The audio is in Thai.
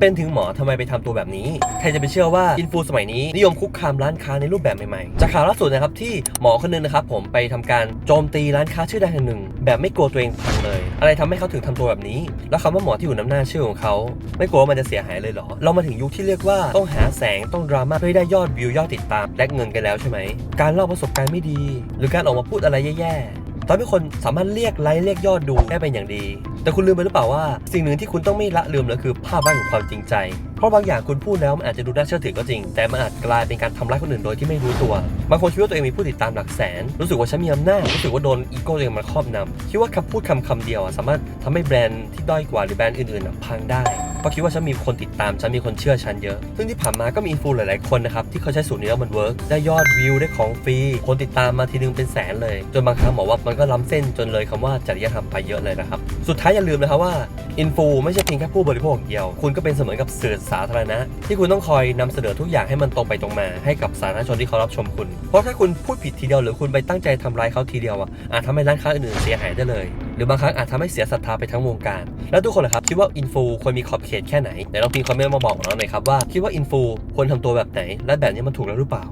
เป็นถึงหมอทำไมไปทำตัวแบบนี้ ใครจะไปเชื่อว่าอินฟูสมัยนี้นิยมคุกคามร้านค้าในรูปแบบใหม่ๆ จากข่าวล่าสุดนะครับที่หมอคนนึงนะครับผมไปทำการโจมตีร้านค้าชื่อดังแห่งหนึ่ง แบบไม่กลัวตัวเองพังเลย อะไรทำให้เขาถึงทำตัวแบบนี้ แล้วคำว่าหมอที่อยู่น้ำหน้าชื่อของเขา ไม่กลัวว่ามันจะเสียหายเลยเหรอ เรามาถึงยุคที่เรียกว่าต้องหาแสงต้องดราม่าเพื่อได้ยอดวิวยอดติดตามและเงินกันแล้วใช่ไหม การเล่าประสบการณ์ไม่ดี หรือการออกมาพูดอะไรแย่ๆ ตอนที่คนสามารถเรียกไลค์เรียกยอดดูได้เป็นอย่างดี แต่คุณลืมไปหรือเปล่าว่า สิ่งหนึ่งที่คุณต้องไม่ละลืมเลยคือภาพวาดของความจริงใจ เพราะบางอย่างคุณพูดแล้วมันอาจจะดูน่าเชื่อถือก็จริง แต่มันอาจกลายเป็นการทำร้ายคนอื่นโดยที่ไม่รู้ตัวบางคนคิดว่าตัวเองมีผู้ติดตามหลักแสน รู้สึกว่าฉันมีอำนาจรู้สึกว่าโดนอีโก้ตัวเองมาครอบนำคิดว่าคำพูดคำคำเดียวอะสามารถทำให้แบรนด์ที่ด้อยกว่าหรือแบรนด์อื่นๆอะพังได้ เพราะคิดว่าฉันมีคนติดตามฉันมีคนเชื่อฉันเยอะ ซึ่งที่ผ่านมาก็มีอินฟูหลายๆคนนะครับที่เขาใช้สูตรนี้แล้วมันเวิร์กได้ยอดวิวได้ของฟรีคนติดตามมาทีนึงเป็นแสนเลย จนบางครั้งบอกว่ามันก็ล้ำเส้นจนเลยคำว่าจริยธรรมไปเยอะเลยนะครับสุดท้ายอย่าลืมนะครับว่าอินฟูไม่ใช่เพียงแค่ผู้บริโภคองเดียว คุณก็เป็นเสมือนกับสื่อสาธารณะ ที่คุณต้องคอยนำเสนอทุกอย่างให้มันตรงไปตรงมา ให้กับสาธารณชนที่เขารับชมคุณ เพราะถ้าคุณพูดผิดทีเดียวหรือคุณไปตั้งใจทำร้ายเขาทีเดียวอะอาจทำให้ร้านค้าอื่นๆเสียหายได้เลย รือบางครั้งอาจทำให้เสียศรัทธาไปทั้งวงการ แล้วทุกคนล่ะครับคิดว่าอินฟูควรมีขอบเขตแค่ไหนไหนลองพิมพ์คอมเมนต์มาบอกเราหน่อยครับว่าคิดว่าอินฟูควรทำตัวแบบไหน และแบบนี้มันถูกแล้วหรือเปล่า